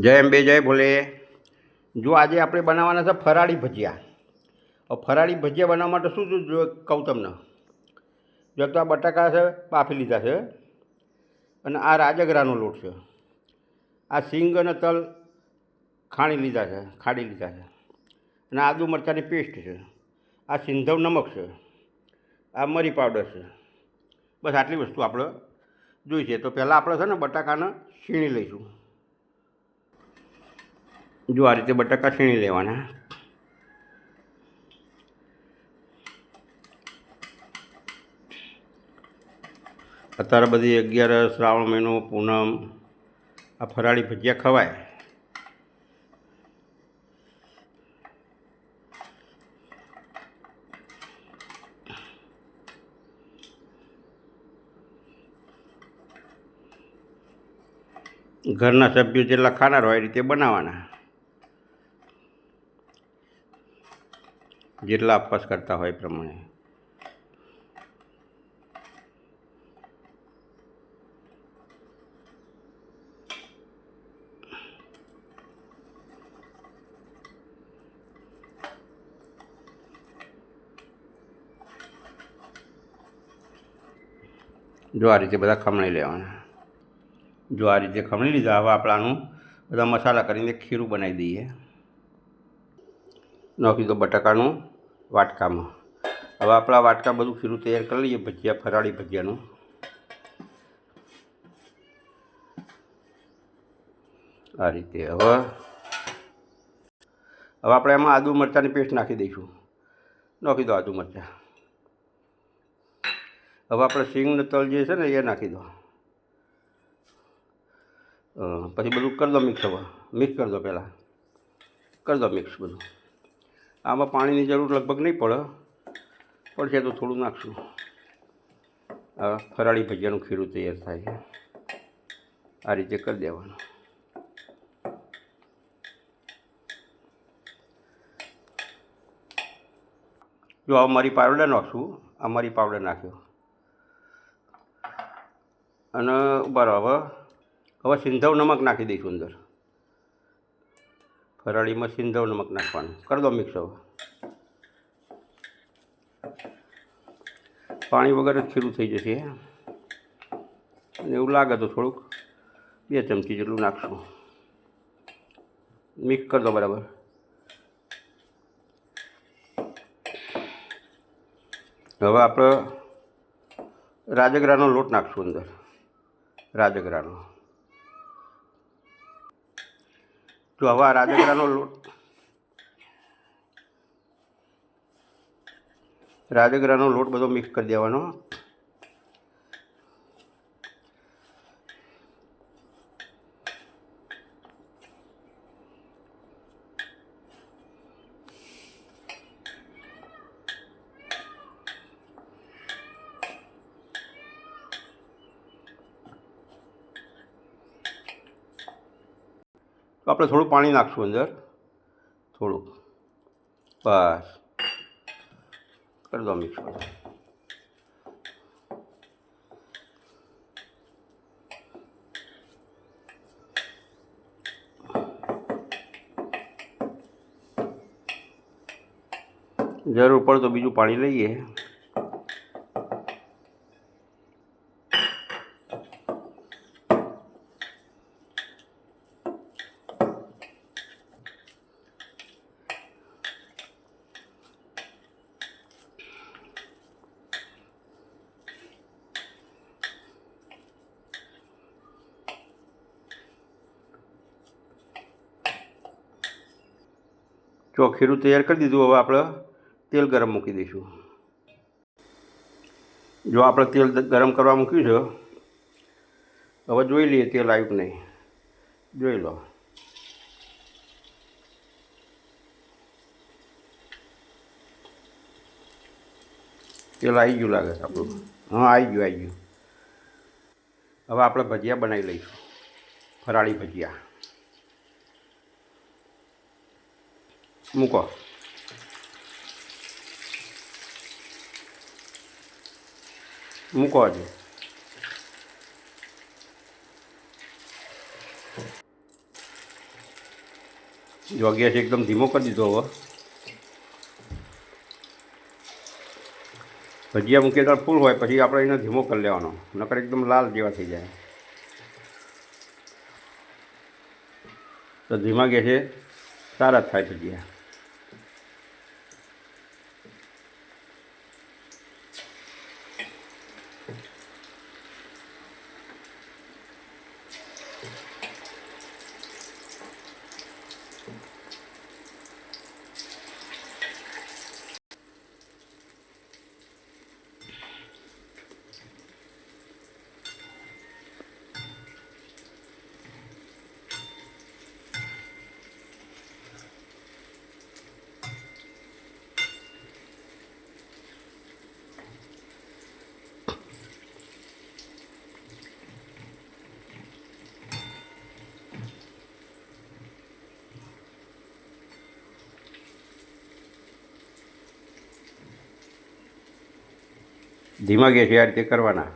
જય અંબે જય ભોલે. જો આજે આપણે બનાવવાના છે ફરાળી ભજીયા. ફરાળી ભજીયા બનાવવા માટે શું શું કહું તમને? જો તો આ બટાકા છે, બાફી લીધા છે, અને આ રાજગરાનો લોટ છે. આ સિંગ અને તલ ખાણી લીધા છે, ખાડી લીધા છે. અને આદુ મરચાંની પેસ્ટ છે. આ સિંધવ નમક છે. આ મરી પાવડર છે. બસ આટલી વસ્તુ આપણે જોઈ છે. તો પહેલાં આપણે છે ને બટાકાને છીણી લઈશું. જો આ રીતે બટાકા છીણી લેવાના. અત્યારે બધી અગિયાર શ્રાવણ મહિનો, પૂનમ, આ ફરાળી ભજીયા ખવાય. ઘરના સભ્યો જેટલા ખાનાર હોય એ રીતે બનાવવાના જેટલા અપવાસ કરતા હોય પ્રમાણે. જો આ રીતે બધા ખમણી લેવાના. જો આ રીતે ખમણી લીધા, હવે આપણે આનું બધા મસાલા કરીને ખીરું બનાવી દઈએ. નાખી દો બટાકાનું વાટકામાં. હવે આપણા વાટકા બધું ખીરું તૈયાર કરી લઈએ, ભજીયા, ફરાળી ભજીયાનું. આ રીતે હવે. હવે આપણે એમાં આદુ મરચાંની પેસ્ટ નાખી દઈશું. નાખી દો આદુ મરચાં. હવે આપણે સિંગનું તલ જે છે ને, એ નાખી દો. પછી બધું કરી દો મિક્સ હવે. મિક્સ કરી દો પહેલાં. કરી દો મિક્સ બધું. આમાં પાણીની જરૂર લગભગ નહીં પડે પડશે તો થોડું નાખશું. આ ફરાળી ભજીયાનું ખીરું તૈયાર થાય છે. આ રીતે કરી દેવાનું. જો આ મારી પાવડર નાખશું, આ મારી પાવડર નાખ્યો. અને બરાબર હવે સિંધવ નમક નાખી દઈશું અંદર. ફરાળીમાં સિંધવ નમક નાખવાનું. કરી દો મિક્સ પાણી વગર જ ખીરું થઈ જશે. અને એવું લાગે તો થોડુંક બે ચમચી જેટલું નાખશું. મિક્સ કરી દો બરાબર. હવે આપણે રાજગરાનો લોટ નાખશું અંદર. રાજગરાનો. જો હવે આ રાજગરાનો લોટ રાજગરાનો લોટ બધો મિક્સ કરી દેવાનો. આપણે થોડું પાણી નાખશું અંદર. થોડુંક. બસ. કરી દો મિક્સ જરૂર પડે તો બીજું પાણી લઈએ. જો ખીરું તૈયાર કરી દીધું, હવે આપણે તેલ ગરમ મૂકી દઈશું. જો આપણે તેલ ગરમ કરવા મૂક્યું છે, હવે જોઈ લઈએ તેલ આવ્યું કે નહીં. જોઈ લો. તેલ આવી ગયું લાગે છે આપણું. હા આવી ગયું આવી ગયું. હવે આપણે ભજીયા બનાવી લઈશું. ફરાળી ભજીયા. મૂકો મૂકો હજુ જો ગેસ એકદમ ધીમો કરી દીધો હવે ભજીયા મૂકીએ તો ફૂલ હોય પછી આપણે એને ધીમો કરી લેવાનો નકર એકદમ લાલ જેવા થઈ જાય તો ધીમા ગેસે સારા થાય ભજીયા ધીમા ગેસે આ રીતે કરવાના.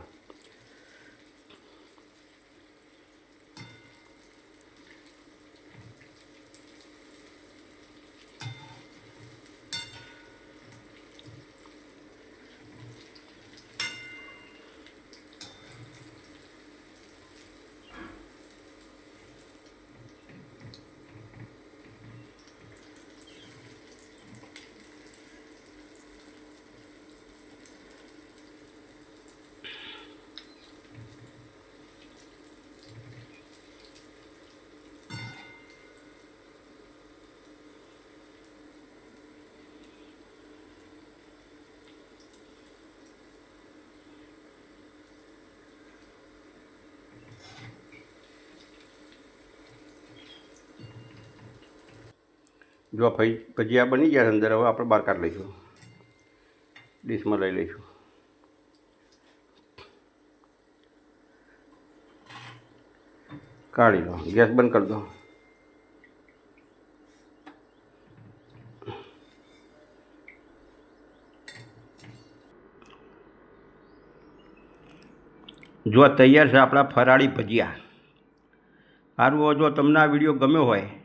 જો ભાઈ, ભજીયા બની ગયા અંદર, હવે આપણે બહાર કાઢી લઈશું. ડીશમાં લઈ લઈશું. કાઢી લો. ગેસ બંધ કરી દો. જો તૈયાર છે આપણા ફરાળી ભજીયા. સારું જો તમને આ વીડિયો ગમ્યો હોય